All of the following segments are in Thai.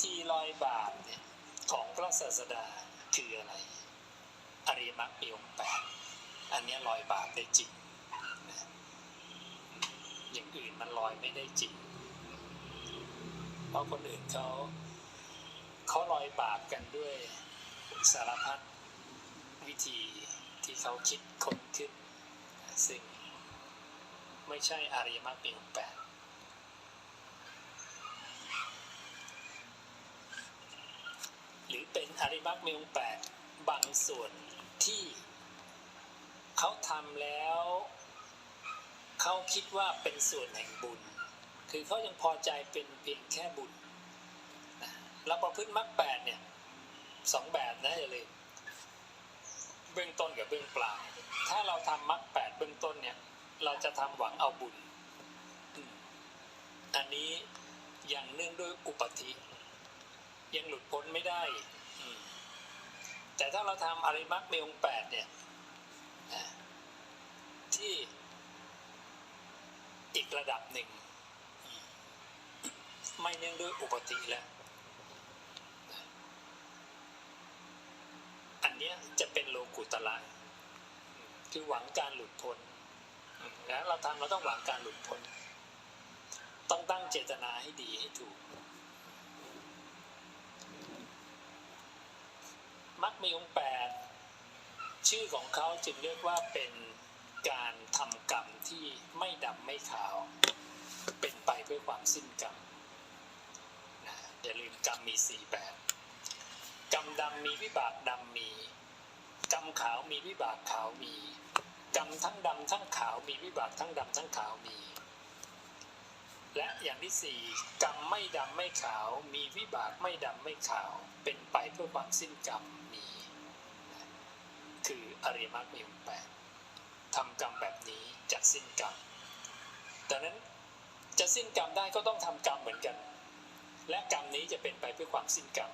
ธีลอยบาปเนี่ยของพระศาสดาคืออะไร อริยมรรคมีองค์แปดอันนี้ลอยบาปได้จริงอย่างอื่นมันลอยไม่ได้จริง เพราะคนอื่นเขาเขาลอยบาปกันด้วยสารพัดวิธีที่เขาคิดค้นขึ้น ซึ่งไม่ใช่อริยมรรคมีองค์แปด หรือ มรรคมีองแปดบางส่วนที่เขาทำแล้วเขาคิดว่าเป็นส่วนแห่งบุญ คือเขายังพอใจเป็นเพียงแค่บุญนะเราประพฤติมรรคแปดเนี่ยสองแบบนะอย่าลืมเบื้องต้นกับเบื้องปลาย ถ้าเราทำมรรคแปดเบื้องต้นเนี่ย เราจะทำหวังเอาบุญ อันนี้ยังเนื่องด้วยอุปธิยังหลุดพ้นไม่ได้ แต่ถ้าเราทำอริมรรคมีองค์แปดเนี่ยที่อีกระดับหนึ่ง ไม่เนื่องด้วยอุปธิแล้วอันเนี้ยจะเป็นโลกุตละคือหวังการหลุดพ้นอืมแล้วเราทำเราต้องหวังการหลุดพ้น ต้องตั้งเจตนาให้ดีให้ถูก มักมีองค์แปดชื่อของเขาจึงเรียกว่าเป็นการทำกรรมที่ไม่ดำไม่ขาว เป็นไปเพื่อความสิ้นกรรมนะอย่าลืมกรรมมีสี่แบบกรรมดำมีวิบากดำมี กรรมขาวมีวิบากขาวมี กรรมทั้งดำทั้งขาวมีวิบากทั้งดำทั้งขาวมี และอย่างที่สี่กรรมไม่ดำไม่ขาว มีวิบากไม่ดำไม่ขาว เป็นไปเพื่อความสิ้นกรรมมีคืออริมรรคมีองแปดทำกรรมแบบนี้จะสิ้นกรรมดังนั้นจะสิ้นกรรมได้ก็ต้องทำกรรมเหมือนกัน และกรรมนี้จะเป็นไปเพื่อความสิ้นกรรม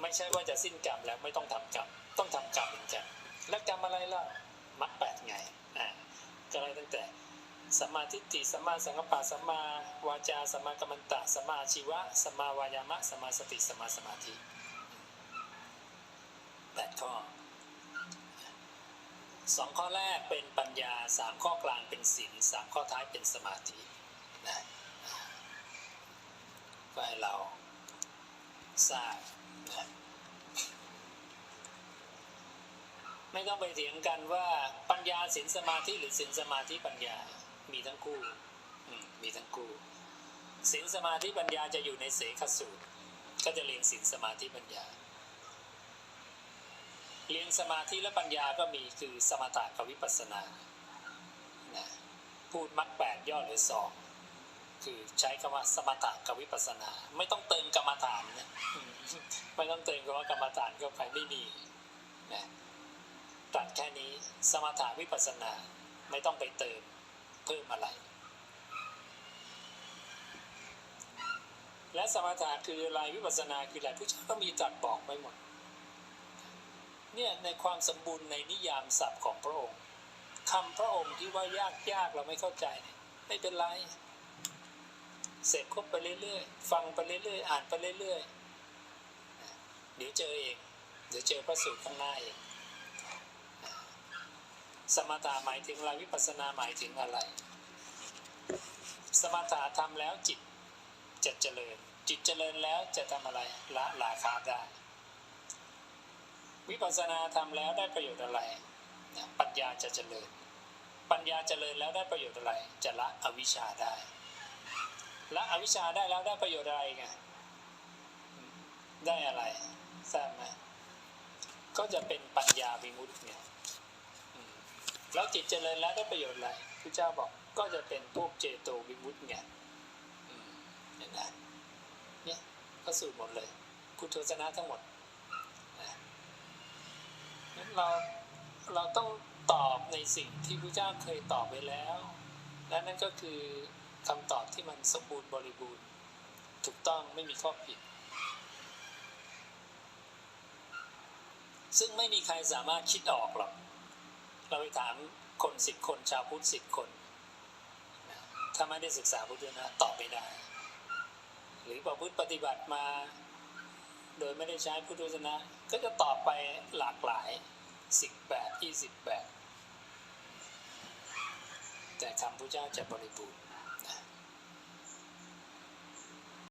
ไม่ใช่ว่าจะสิ้นกรรมแล้วไม่ต้องทำกรรมต้องทำกรรมเหมือนกัน และกรรมอะไรล่ะมรรคแปดไงอ่าก็ไล่ตั้งแต่ สัมมาทิฏฐิสัมมาสังกัปปะสัมมาวาจาสัมมากัมมันตะสัมมาชีวะสัมมาวายามะสัมมาสติสัมมาสมาธิแปดข้อสองข้อแรกเป็นปัญญาสามข้อกลางเป็นศีลสามข้อท้ายเป็นสมาธินะก็ให้เราทราบนะไม่ต้องไปเถียงกันว่าปัญญาศีลสมาธิหรือศีลสมาธิปัญญา มีทั้งคู่มีทั้งคู่ศีลสมาธิปัญญาจะอยู่ในเสขสูตร ก็จะเรียนศีลสมาธิปัญญา เรียนสมาธิและปัญญาก็มีคือสมถะกับวิปัสสนานะพูดมัดแปดย่อหรือสองคือใช้คำว่าสมถะกับวิปัสสนา ไม่ต้องเติมกรรมฐานนะไม่ต้องเติมคำว่ากรรมฐานก็ไปไม่มีนะตัดแค่นี้สมถะวิปัสสนาไม่ต้องไปเติม เพิ่มอะไร และสมถะคืออะไรวิปัสสนาคืออะไรผู้เจ้าก็มีตรัดบอกไว้หมด เนี่ยในความสมบูรณ์ในนิยามศัพท์ของพระองค์คำพระองค์ที่ว่ายากยากเราไม่เข้าใจ ไม่เป็นไรเสพคบไปเรื่อยๆ ฟังไปเรื่อยๆ อ่านไปเรื่อยๆ เดี๋ยวเจอเอง เดี๋ยวเจอพระสูตรข้างหน้าเอง สมถะหมายถึงอะไรวิปัสสนาหมายถึงอะไร สมถะทำแล้วจิตจะเจริญ จิตเจริญแล้วจะทำอะไรละราคาได้วิปัสสนาทำแล้วได้ประโยชน์อะไร ปัญญาจะเจริญ ปัญญาเจริญแล้วได้ประโยชน์อะไร จะละอวิชชาได้ ละอวิชชาได้แล้วได้ประโยชน์อะไรไง ได้อะไรทราบไหมก็จะเป็นปัญญาวิมุตติเนี่ย แล้วจิตเจริญแล้วได้ประโยชน์อะไรพระเจ้าบอกก็จะเป็นพวกเจโตวิมุตติไงอืมเห็นไหมเนี่ยก็สูตรหมดเลยพุทธศาสนาทั้งหมดนั้นเราเราต้องตอบในสิ่งที่พระเจ้าเคยตอบไว้แล้ว และนั่นก็คือคำตอบที่มันสมบูรณ์บริบูรณ์ ถูกต้องไม่มีข้อผิด ซึ่งไม่มีใครสามารถคิดออกหรอก เราไปถามคนสิบคนชาวพุทธสิบคน ถ้าไม่ได้ศึกษาพุทธนะตอบไม่ได้ หรือประพฤติปฏิบัติมา โดยไม่ได้ใช้พุทธวจนะก็จะตอบไปหลากหลายสิบแบบยี่สิบแบบ แต่คำพระเจ้าจะบริบูรณ์